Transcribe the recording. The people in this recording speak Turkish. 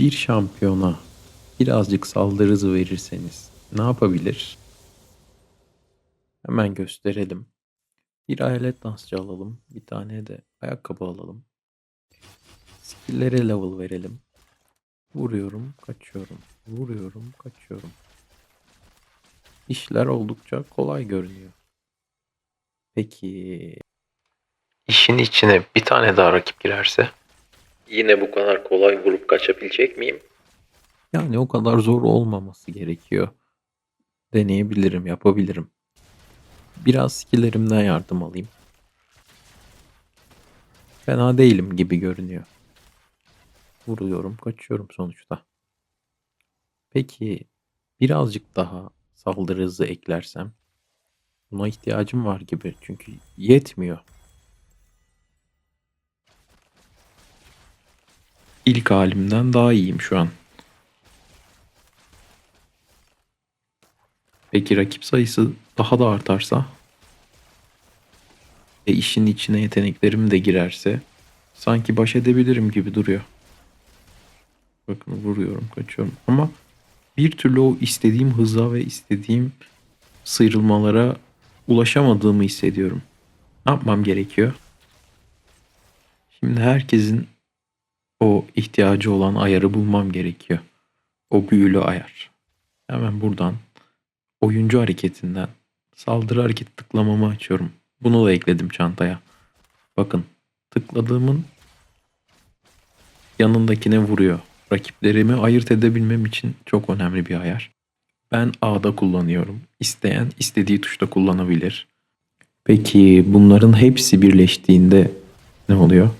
Bir şampiyona birazcık saldırı verirseniz ne yapabilir? Hemen gösterelim. Bir alet dansçı alalım. Bir tane de ayakkabı alalım. Skill'lere level verelim. Vuruyorum, kaçıyorum. Vuruyorum, kaçıyorum. İşler oldukça kolay görünüyor. Peki işin içine bir tane daha rakip girerse? Yine bu kadar kolay vurup kaçabilecek miyim? Yani o kadar zor olmaması gerekiyor. Deneyebilirim, yapabilirim. Biraz skillerimden yardım alayım. Fena değilim gibi görünüyor. Vuruyorum, kaçıyorum sonuçta. Peki birazcık daha saldırı hızı eklersem buna ihtiyacım var gibi çünkü yetmiyor. İlk halimden daha iyiyim şu an. Peki rakip sayısı daha da artarsa? E işin içine yeteneklerim de girerse sanki baş edebilirim gibi duruyor. Bakın vuruyorum, kaçıyorum ama bir türlü o istediğim hıza ve istediğim sıyrılmalara ulaşamadığımı hissediyorum. Ne yapmam gerekiyor? Şimdi herkesin o ihtiyacı olan ayarı bulmam gerekiyor. O büyülü ayar. Hemen buradan oyuncu hareketinden saldırı hareket tıklamamı açıyorum. Bunu da ekledim çantaya. Bakın tıkladığımın yanındakine vuruyor. Rakiplerimi ayırt edebilmem için çok önemli bir ayar. Ben A'da kullanıyorum. İsteyen istediği tuşta kullanabilir. Peki bunların hepsi birleştiğinde ne oluyor?